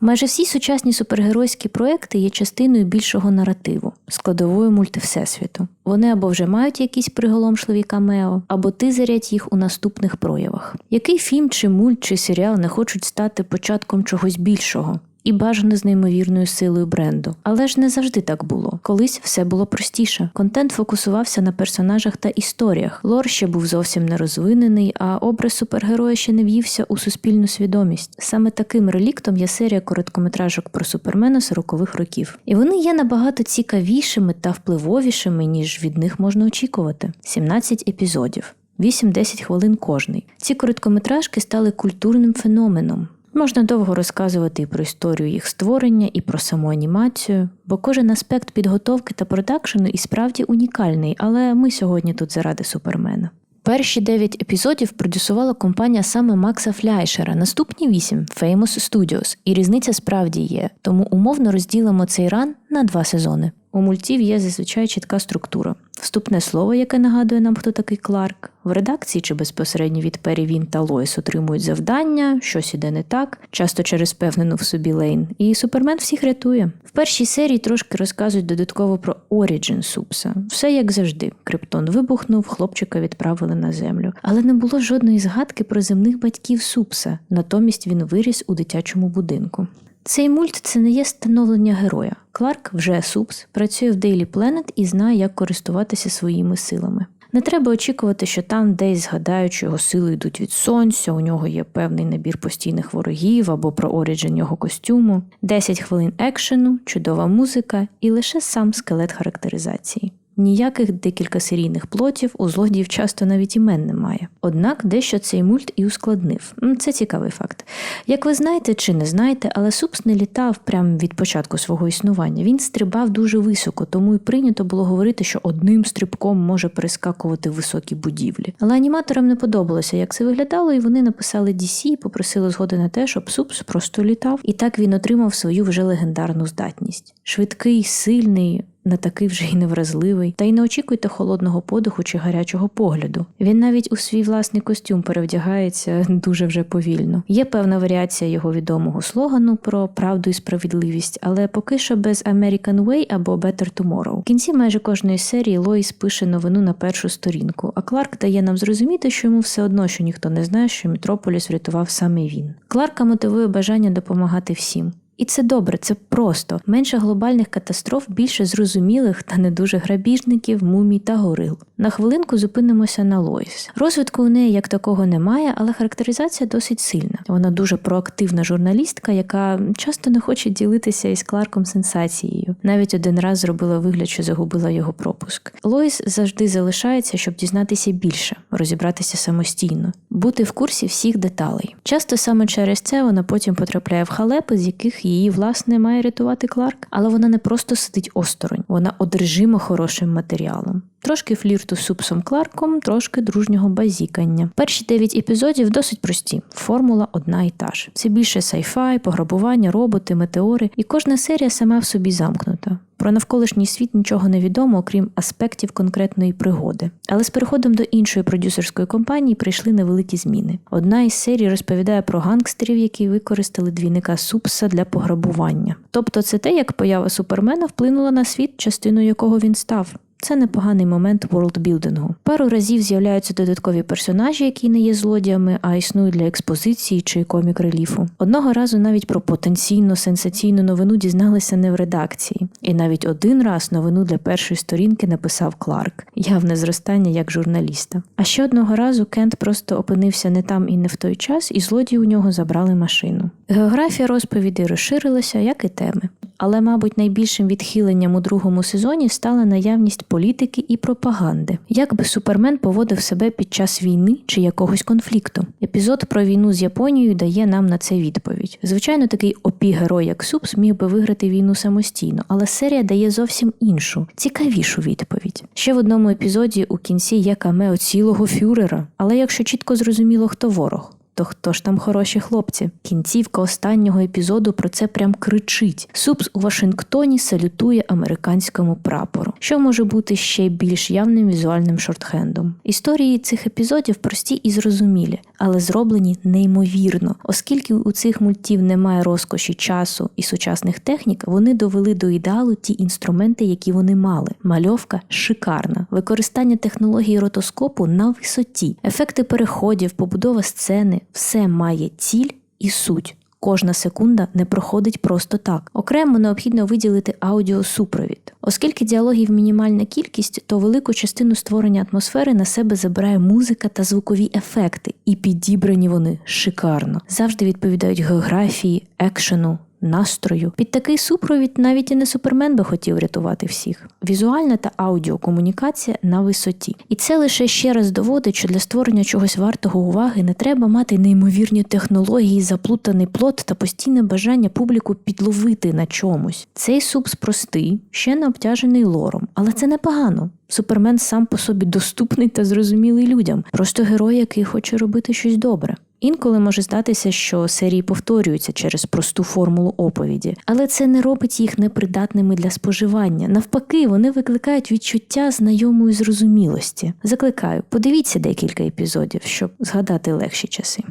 Майже всі сучасні супергеройські проекти є частиною більшого наративу, складовою мультивсесвіту. Вони або вже мають якісь приголомшливі камео, або тизерять їх у наступних проявах. Який фільм, чи мульт, чи серіал не хочуть стати початком чогось більшого? І бажано з неймовірною силою бренду. Але ж не завжди так було. Колись все було простіше. Контент фокусувався на персонажах та історіях. Лор ще був зовсім не розвинений, а образ супергероя ще не в'ївся у суспільну свідомість. Саме таким реліктом є серія короткометражок про супермена 40-х років. І вони є набагато цікавішими та впливовішими, ніж від них можна очікувати. 17 епізодів. 8-10 хвилин кожний. Ці короткометражки стали культурним феноменом. Можна довго розказувати і про історію їх створення, і про саму анімацію, бо кожен аспект підготовки та продакшену і справді унікальний, але ми сьогодні тут заради супермена. Перші дев'ять епізодів продюсувала компанія саме Макса Фляйшера, наступні вісім Famous Studios, і різниця справді є, тому умовно розділимо цей ран на два сезони. У мультів є зазвичай чітка структура. Вступне слово, яке нагадує нам, хто такий Кларк. В редакції чи безпосередньо від Пері він та Лоїс отримують завдання, щось іде не так, часто через впевнену в собі Лейн. І супермен всіх рятує. В першій серії трошки розказують додатково про Оріджин Супса. Все як завжди. Криптон вибухнув, хлопчика відправили на землю. Але не було жодної згадки про земних батьків Супса. Натомість він виріс у дитячому будинку. Цей мульт це не є становлення героя. Кларк вже супс, працює в Daily Planet і знає, як користуватися своїми силами. Не треба очікувати, що там десь згадають, що його сили йдуть від сонця, у нього є певний набір постійних ворогів або про оріджин його костюму, 10 хвилин екшену, чудова музика і лише сам скелет характеризації. Ніяких декілька серійних плотів у злодіїв часто навіть імен немає. Однак дещо цей мульт і ускладнив. Це цікавий факт. Як ви знаєте чи не знаєте, але Супс не літав прямо від початку свого існування. Він стрибав дуже високо, тому й прийнято було говорити, що одним стрибком може перескакувати високі будівлі. Але аніматорам не подобалося, як це виглядало, і вони написали DC і попросили згоди на те, щоб Супс просто літав. І так він отримав свою вже легендарну здатність. Швидкий, сильний, не такий вже й невразливий, та й не очікуйте холодного подиху чи гарячого погляду. Він навіть у свій власний костюм перевдягається дуже вже повільно. Є певна варіація його відомого слогану про правду і справедливість, але поки що без American Way або Better Tomorrow. В кінці майже кожної серії Лоїс пише новину на першу сторінку, а Кларк дає нам зрозуміти, що йому все одно, що ніхто не знає, що Мітрополіс врятував саме він. Кларка мотивує бажання допомагати всім. І це добре, це просто менше глобальних катастроф, більше зрозумілих та не дуже грабіжників, мумій та горил. На хвилинку зупинимося на Лоїс. Розвитку у неї як такого немає, але характеризація досить сильна. Вона дуже проактивна журналістка, яка часто не хоче ділитися із Кларком сенсацією. Навіть один раз зробила вигляд, що загубила його пропуск. Лоїс завжди залишається, щоб дізнатися більше, розібратися самостійно, бути в курсі всіх деталей. Часто саме через це вона потім потрапляє в халепи, з яких її власне має рятувати Кларк, але вона не просто сидить осторонь, вона одержима хорошим матеріалом. Трошки флірту з Супсом Кларком, трошки дружнього базікання. Перші дев'ять епізодів досить прості. Формула одна і та ж. Це більше сайфай, пограбування, роботи, метеори, і кожна серія сама в собі замкнута. Про навколишній світ нічого не відомо, окрім аспектів конкретної пригоди. Але з переходом до іншої продюсерської компанії прийшли невеликі зміни. Одна із серій розповідає про гангстерів, які використали двійника Супса для пограбування. Тобто, це те, як поява супермена вплинула на світ, частиною якого він став. Це непоганий момент ворлдбілдингу. Пару разів з'являються додаткові персонажі, які не є злодіями, а існують для експозиції чи комік реліфу. Одного разу навіть про потенційно сенсаційну новину дізналися не в редакції, і навіть один раз новину для першої сторінки написав Кларк, явне зростання як журналіста. А ще одного разу Кент просто опинився не там і не в той час, і злодії у нього забрали машину. Географія розповідей розширилася, як і теми. Але, мабуть, найбільшим відхиленням у другому сезоні стала наявність політики і пропаганди. Як би супермен поводив себе під час війни чи якогось конфлікту? Епізод про війну з Японією дає нам на це відповідь. Звичайно, такий опі-герой, як Супс, міг би виграти війну самостійно, але серія дає зовсім іншу, цікавішу відповідь. Ще в одному епізоді у кінці є камео цілого фюрера, але якщо чітко зрозуміло, хто ворог. То хто ж там хороші хлопці? Кінцівка останнього епізоду про це прям кричить. Супс у Вашингтоні салютує американському прапору, що може бути ще більш явним візуальним шортхендом. Історії цих епізодів прості і зрозумілі, але зроблені неймовірно. Оскільки у цих мультів немає розкоші часу і сучасних технік, вони довели до ідеалу ті інструменти, які вони мали. Мальовка шикарна, використання технології ротоскопу на висоті, ефекти переходів, побудова сцени все має ціль і суть. Кожна секунда не проходить просто так. Окремо необхідно виділити аудіосупровід. Оскільки діалогів мінімальна кількість, то велику частину створення атмосфери на себе забирає музика та звукові ефекти, і підібрані вони шикарно. Завжди відповідають географії, екшену. Настрою під такий супровід навіть і не супермен би хотів рятувати всіх. Візуальна та аудіокомунікація на висоті. І це лише ще раз доводить, що для створення чогось вартого уваги не треба мати неймовірні технології, заплутаний плот та постійне бажання публіку підловити на чомусь. Цей супс простий, ще не обтяжений лором, але це непогано. Супермен сам по собі доступний та зрозумілий людям, просто герой, який хоче робити щось добре. Інколи може здатися, що серії повторюються через просту формулу оповіді, але це не робить їх непридатними для споживання. Навпаки, вони викликають відчуття знайомої зрозумілості. Закликаю, подивіться декілька епізодів, щоб згадати легші часи.